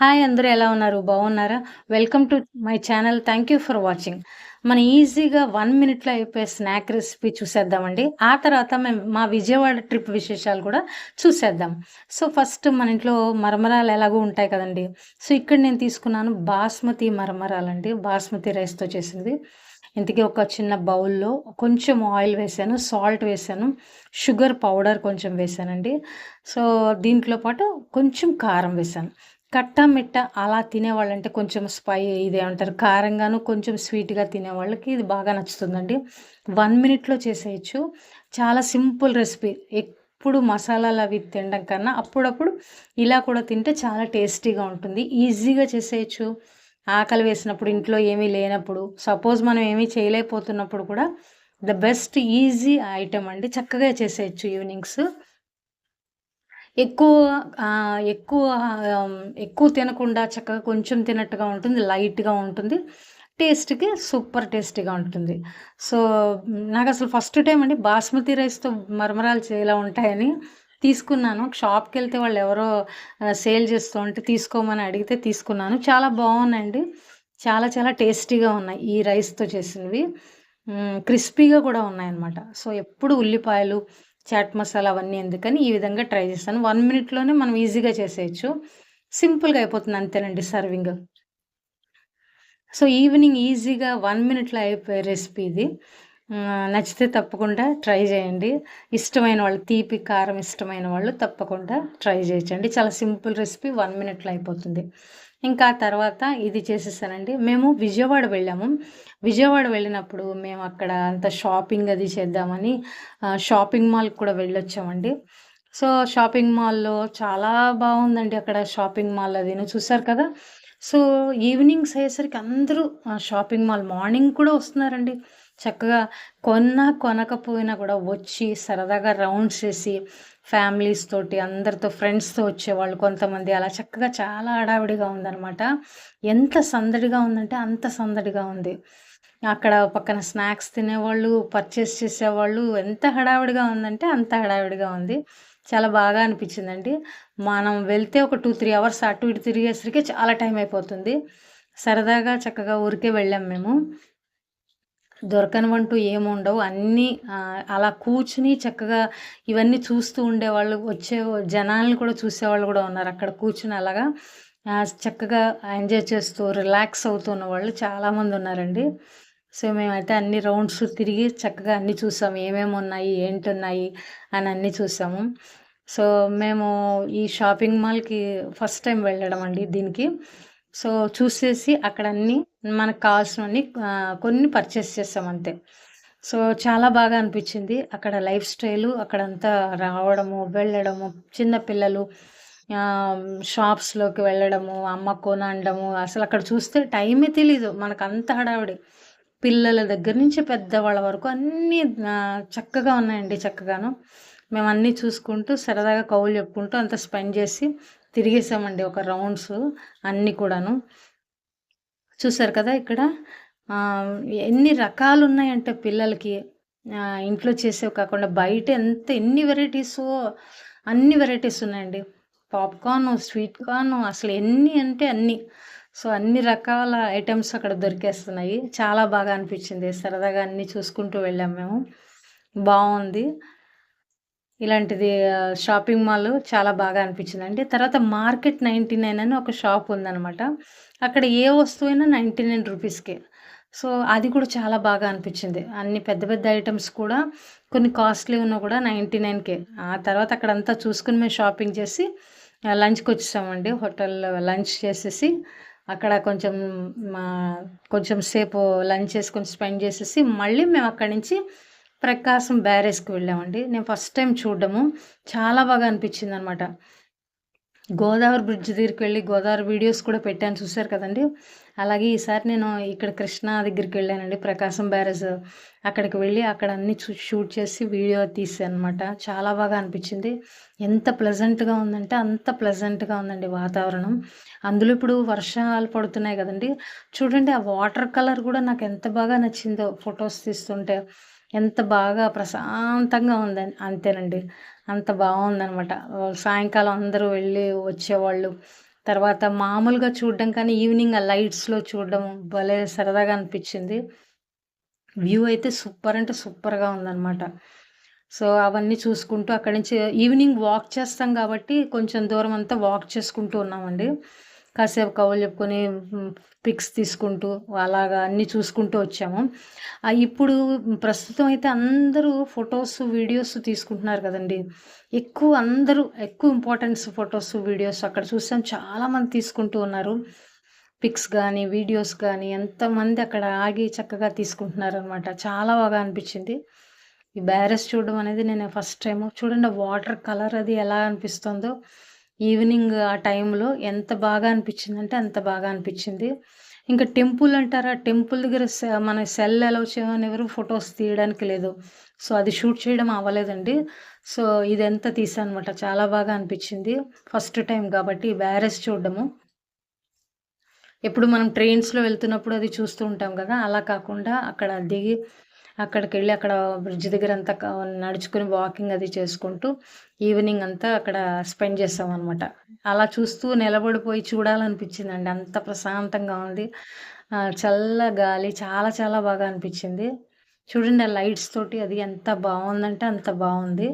Hi అందరూ ఎలా ఉన్నారు? బాగున్నారా? Welcome to my channel thank you for watching మన ఈజీగా వన్ మినిట్లో అయిపోయే స్నాక్ రెసిపీ చూసేద్దామండి. ఆ తర్వాత మేము మా విజయవాడ ట్రిప్ విశేషాలు కూడా చూసేద్దాం. సో ఫస్ట్ మన ఇంట్లో మరమరాలు ఎలాగో ఉంటాయి కదండి. సో ఇక్కడ నేను తీసుకున్నాను బాస్మతి మరమరాలండి. బాస్మతి రైస్తో చేసింది ఇంతకీ ఒక చిన్న బౌల్లో కొంచెం ఆయిల్ వేసాను సాల్ట్ వేసాను షుగర్ పౌడర్ కొంచెం వేసానండి. సో దీంట్లో పాటు కొంచెం కారం వేసాను. కట్ట మిట్ట అలా తినేవాళ్ళంటే కొంచెం స్పై ఇదేమంటారు కారంగాను కొంచెం స్వీట్గా తినేవాళ్ళకి ఇది బాగా నచ్చుతుందండి. వన్ మినిట్లో చేసేయచ్చు. చాలా సింపుల్ రెసిపీ. ఎప్పుడు మసాలాలు అవి తినడం కన్నా అప్పుడప్పుడు ఇలా కూడా తింటే చాలా టేస్టీగా ఉంటుంది. ఈజీగా చేసేయచ్చు. ఆకలి వేసినప్పుడు ఇంట్లో ఏమీ లేనప్పుడు సపోజ్ మనం ఏమీ చేయలేకపోతున్నప్పుడు కూడా ద బెస్ట్ ఈజీ ఐటమ్ అండి. చక్కగా చేసేయచ్చు ఈవినింగ్స్. ఎక్కువ ఎక్కువ ఎక్కువ తినకుండా చక్కగా కొంచెం తినట్టుగా ఉంటుంది లైట్గా ఉంటుంది. టేస్ట్కి సూపర్ టేస్టీగా ఉంటుంది. సో నాకు అసలు ఫస్ట్ టైం అండి బాస్మతి రైస్తో మరమరాలు ఇలా ఉంటాయని తీసుకున్నాను. షాప్కి వెళ్తే వాళ్ళు ఎవరో సేల్ చేస్తూ ఉంటే తీసుకోమని అడిగితే తీసుకున్నాను. చాలా బాగున్నాయండి. చాలా చాలా టేస్టీగా ఉన్నాయి ఈ రైస్తో చేసినవి. క్రిస్పీగా కూడా ఉన్నాయన్నమాట. సో ఎప్పుడు ఉల్లిపాయలు చాట్ మసాలా అవన్నీ ఎందుకని ఈ విధంగా ట్రై చేస్తాను. వన్ మినిట్లోనే మనం ఈజీగా చేసేయచ్చు. సింపుల్గా అయిపోతుంది అంతేనండి సర్వింగ్. సో ఈవినింగ్ ఈజీగా వన్ మినిట్లో అయిపోయే రెసిపీ ఇది. నచ్చితే తప్పకుండా ట్రై చేయండి. ఇష్టమైన వాళ్ళు తీపి కారం ఇష్టమైన వాళ్ళు తప్పకుండా ట్రై చేయొచ్చండి చాలా సింపుల్ రెసిపీ వన్ మినిట్లో అయిపోతుంది. ఇంకా తర్వాత ఇది చేసేసానండి. మేము విజయవాడ వెళ్ళాము. విజయవాడ వెళ్ళినప్పుడు మేము అక్కడ అంత షాపింగ్ అది చేద్దామని షాపింగ్ మాల్కి కూడా వెళ్ళొచ్చామండి. సో షాపింగ్ మాల్లో చాలా బాగుందండి అక్కడ షాపింగ్ మాల్ అది. చూసారు కదా? సో ఈవినింగ్స్ అయ్యేసరికి అందరూ షాపింగ్ మాల్ మార్నింగ్ కూడా వస్తున్నారండి. చక్కగా కొన్నా కొనకపోయినా కూడా వచ్చి సరదాగా రౌండ్స్ చేసి ఫ్యామిలీస్ తోటి అందరితో ఫ్రెండ్స్తో వచ్చేవాళ్ళు కొంతమంది. అలా చక్కగా చాలా హడావిడిగా ఉందనమాట ఎంత సందడిగా ఉందంటే అంత సందడిగా ఉంది. అక్కడ పక్కన స్నాక్స్ తినేవాళ్ళు పర్చేస్ చేసేవాళ్ళు ఎంత హడావిడిగా ఉందంటే అంత హడావిడిగా ఉంది. చాలా బాగా అనిపించిందండి. మనం వెళ్తే ఒక టూ త్రీ అవర్స్ అటు ఇటు తిరిగేసరికి చాలా టైం అయిపోతుంది. సరదాగా చక్కగా ఊరికే వెళ్ళాం మేము. దొరకనివంటూ ఏముండవు. అన్నీ అలా కూర్చుని చక్కగా ఇవన్నీ చూస్తూ ఉండేవాళ్ళు వచ్చే జనాలను కూడా చూసేవాళ్ళు కూడా ఉన్నారు. అక్కడ కూర్చుని అలాగా చక్కగా ఎంజాయ్ చేస్తూ రిలాక్స్ అవుతున్న వాళ్ళు చాలామంది ఉన్నారండి. సో మేమైతే అన్ని రౌండ్స్ తిరిగి చక్కగా అన్నీ చూసాము ఏమేమి ఉన్నాయి ఏంటి ఉన్నాయి అని అన్నీ చూసాము. సో మేము ఈ షాపింగ్ మాల్కి ఫస్ట్ టైం వెళ్ళడం అండి దీనికి. సో చూసేసి అక్కడ అన్నీ మనకు కావాల్సినవన్నీ కొన్ని పర్చేస్ చేస్తాం అంతే. సో చాలా బాగా అనిపించింది. అక్కడ లైఫ్ స్టైలు అక్కడంతా రావడము వెళ్ళడము చిన్నపిల్లలు షాప్స్లోకి వెళ్ళడము అమ్మ కొనడము అసలు అక్కడ చూస్తే టైమే తెలీదు. మనకు అంత హడావిడి. పిల్లల దగ్గర నుంచి పెద్దవాళ్ళ వరకు అన్నీ చక్కగా ఉన్నాయండి చక్కగాను. మేము అన్నీ చూసుకుంటూ సరదాగా కౌలు చెప్పుకుంటూ అంత స్పెండ్ చేసి తిరిగేసామండి ఒక రౌండ్స్ అన్నీ కూడాను. చూసారు కదా ఇక్కడ? ఎన్ని రకాలు ఉన్నాయంటే పిల్లలకి ఇంట్లో చేసేవి కాకుండా బయట ఎంత ఎన్ని వెరైటీస్? అన్ని వెరైటీస్ ఉన్నాయండి. పాప్కార్న్ స్వీట్ కార్న్ అసలు ఎన్ని అంటే అన్ని. సో అన్ని రకాల ఐటమ్స్ అక్కడ దొరికేస్తున్నాయి. చాలా బాగా అనిపించింది. సరదాగా అన్నీ చూసుకుంటూ వెళ్ళాం మేము. బాగుంది ఇలాంటిది షాపింగ్ మాల్ చాలా బాగా అనిపించిందండి తర్వాత మార్కెట్ నైంటీ నైన్ అని ఒక షాప్ ఉందనమాట అక్కడ ఏ వస్తువైనా నైంటీ నైన్ రూపీస్కే. సో అది కూడా చాలా బాగా అనిపించింది. అన్ని పెద్ద పెద్ద ఐటమ్స్ కూడా కొన్ని కాస్ట్లీ ఉన్నా కూడా నైంటీ నైన్కే. ఆ తర్వాత అక్కడంతా చూసుకుని మేము షాపింగ్ చేసి లంచ్కి వచ్చేసామండి. హోటల్లో లంచ్ చేసేసి అక్కడ కొంచెం మా కొంచెం సేపు లంచ్ చేసుకొని స్పెండ్ చేసేసి మళ్ళీ మేము అక్కడి నుంచి ప్రకాశం బ్యారేజ్కి వెళ్ళామండి. నేను ఫస్ట్ టైం చూడడము. చాలా బాగా అనిపించింది అనమాట గోదావరి బ్రిడ్జ్ దగ్గరికి వెళ్ళి గోదావరి వీడియోస్ కూడా పెట్టాను. చూశారు కదండి? అలాగే ఈసారి నేను ఇక్కడ కృష్ణా దగ్గరికి వెళ్ళానండి ప్రకాశం బ్యారేజ్. అక్కడికి వెళ్ళి అక్కడ అన్ని షూట్ చేసి వీడియో తీసాను అనమాట చాలా బాగా అనిపించింది. ఎంత ప్లెజెంట్గా ఉందంటే అంత ప్లెజెంట్గా ఉందండి వాతావరణం. అందులో ఇప్పుడు వర్షాలు పడుతున్నాయి కదండి? చూడండి ఆ వాటర్ కలర్ కూడా నాకు ఎంత బాగా నచ్చిందో ఫొటోస్ తీస్తుంటే. ఎంత బాగా ప్రశాంతంగా ఉందని అంతేనండి. అంత బాగుందనమాట. సాయంకాలం అందరూ వెళ్ళి వచ్చేవాళ్ళు. తర్వాత మామూలుగా చూడడం కానీ ఈవినింగ్ ఆ లైట్స్లో చూడడం భలే సరదాగా అనిపించింది. వ్యూ అయితే సూపర్ అంటే సూపర్గా ఉందన్నమాట సో అవన్నీ చూసుకుంటూ అక్కడి నుంచి ఈవినింగ్ వాక్ చేస్తాం కాబట్టి కొంచెం దూరం అంతా వాక్ చేసుకుంటూ ఉన్నామండి. కాసేపు కవులు చెప్పుకొని పిక్స్ తీసుకుంటూ అలాగా అన్నీ చూసుకుంటూ వచ్చాము. ఇప్పుడు ప్రస్తుతం అయితే అందరూ ఫొటోస్ వీడియోస్ తీసుకుంటున్నారు కదండి. ఎక్కువ అందరూ ఎక్కువ ఇంపార్టెన్స్ ఫొటోస్ వీడియోస్ అక్కడ చూసాం. చాలామంది తీసుకుంటూ ఉన్నారు. పిక్స్ కానీ వీడియోస్ కానీ ఎంతమంది అక్కడ ఆగి చక్కగా తీసుకుంటున్నారు అనమాట చాలా బాగా అనిపించింది. ఈ బ్యారెస్ చూడడం అనేది నేను ఫస్ట్ టైం చూడండి వాటర్ కలర్ అది ఎలా అనిపిస్తుందో. ఈవినింగ్ ఆ టైంలో ఎంత బాగా అనిపించింది అంటే అంత బాగా అనిపించింది. ఇంకా టెంపుల్ అంటారా? టెంపుల్ దగ్గర మన సెల్ ఎలా చేయమని ఎవరు ఫొటోస్ తీయడానికి లేదు. సో అది షూట్ చేయడం అవ్వలేదండి. సో ఇది ఎంత తీసానమాట చాలా బాగా అనిపించింది. ఫస్ట్ టైం కాబట్టి బ్యారెస్ చూడడము. ఎప్పుడు మనం ట్రైన్స్లో వెళ్తున్నప్పుడు అది చూస్తూ ఉంటాం కదా? అలా కాకుండా అక్కడ దిగి అక్కడికి వెళ్ళి అక్కడ బ్రిడ్జ్ దగ్గర అంతా నడుచుకుని వాకింగ్ అది చేసుకుంటూ ఈవినింగ్ అంతా అక్కడ స్పెండ్ చేస్తాం అనమాట అలా చూస్తూ నిలబడిపోయి చూడాలనిపించిందండి. అంత ప్రశాంతంగా ఉంది. చల్ల గాలి చాలా చాలా బాగా అనిపించింది. చూడండి ఆ లైట్స్ తోటి అది ఎంత బాగుందంటే అంత బాగుంది.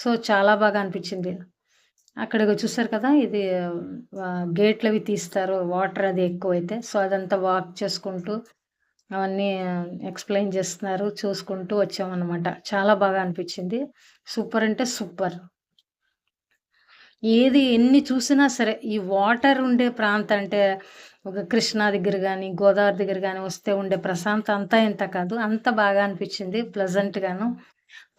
సో చాలా బాగా అనిపించింది. అక్కడ చూసారు కదా ఇది గేట్లు అవి తీస్తారు. వాటర్ అది ఎక్కువైతే. సో అదంతా వాక్ చేసుకుంటూ అవన్నీ ఎక్స్ప్లెయిన్ చేస్తున్నారు చూసుకుంటూ వచ్చామన్నమాట. చాలా బాగా అనిపించింది. సూపర్ అంటే సూపర్. ఏది ఎన్ని చూసినా సరే ఈ వాటర్ ఉండే ప్రాంతం అంటే ఒక కృష్ణా దగ్గర కానీ గోదావరి దగ్గర కానీ వస్తే ఉండే ప్రశాంతం అంతా ఇంత కాదు. అంత బాగా అనిపించింది ప్లజెంట్గాను.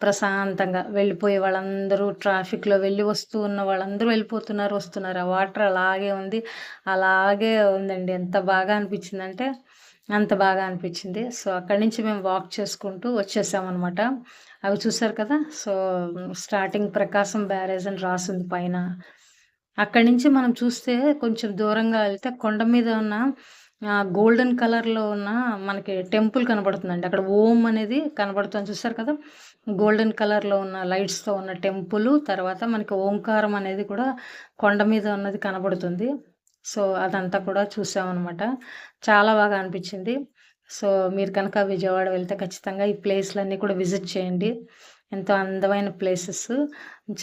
ప్రశాంతంగా వెళ్ళిపోయే వాళ్ళందరూ ట్రాఫిక్లో వెళ్ళి వస్తూ ఉన్న వాళ్ళందరూ వెళ్ళిపోతున్నారు వస్తున్నారు. ఆ వాటర్ అలాగే ఉంది. అలాగే ఉందండి. ఎంత బాగా అనిపించిందంటే అంత బాగా అనిపించింది. సో అక్కడి నుంచి మేము వాక్ చేసుకుంటూ వచ్చేసామన్నమాట. అవి చూసారు కదా? సో స్టార్టింగ్ ప్రకాశం బ్యారేజ్ అని రాసింది పైన. అక్కడి నుంచి మనం చూస్తే కొంచెం దూరంగా వెళ్తే కొండ మీద ఉన్న గోల్డెన్ కలర్లో ఉన్న మనకి టెంపుల్ కనబడుతుందండి. అక్కడ ఓం అనేది కనబడుతుంది. చూసారు కదా? గోల్డెన్ కలర్లో ఉన్న లైట్స్తో ఉన్న టెంపుల్ తర్వాత మనకి ఓంకారం అనేది కూడా కొండ మీద ఉన్నది కనబడుతుంది. సో అదంతా కూడా చూసామన్నమాట. చాలా బాగా అనిపించింది. సో మీరు కనుక విజయవాడ వెళ్తే ఖచ్చితంగా ఈ ప్లేస్లన్నీ కూడా విజిట్ చేయండి. ఎంతో అందమైన ప్లేసెస్.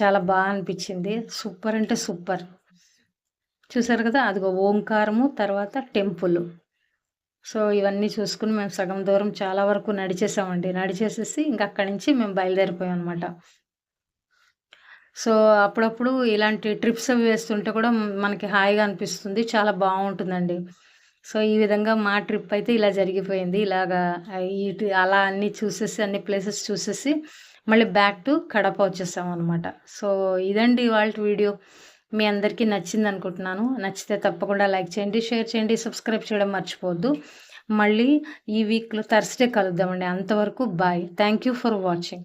చాలా బాగా అనిపించింది. సూపర్ అంటే సూపర్. చూసారు కదా అదిగో ఓంకారము తర్వాత టెంపుల్. సో ఇవన్నీ చూసుకుని మేము సగం దూరం చాలా వరకు నడిచేసామండి. నడిచేసేసి ఇంకా అక్కడి నుంచి మేము బయలుదేరిపోయాం అనమాట సో అప్పుడప్పుడు ఇలాంటి ట్రిప్స్ అవి వేస్తుంటే కూడా మనకి హాయిగా అనిపిస్తుంది. చాలా బాగుంటుందండి. సో ఈ విధంగా మా ట్రిప్ అయితే ఇలా జరిగిపోయింది. ఇలాగా ఇటు అలా అన్నీ చూసేసి అన్ని ప్లేసెస్ చూసేసి మళ్ళీ బ్యాక్ టు కడప వచ్చేసాం అనమాట సో ఇదండి ఇవాళ వీడియో. మీ అందరికీ నచ్చింది అనుకుంటున్నాను. నచ్చితే తప్పకుండా లైక్ చేయండి షేర్ చేయండి సబ్స్క్రైబ్ చేయడం మర్చిపోవద్దు. మళ్ళీ ఈ వీక్లో థర్స్డే కలుద్దామండి. అంతవరకు bye. Thank you for watching.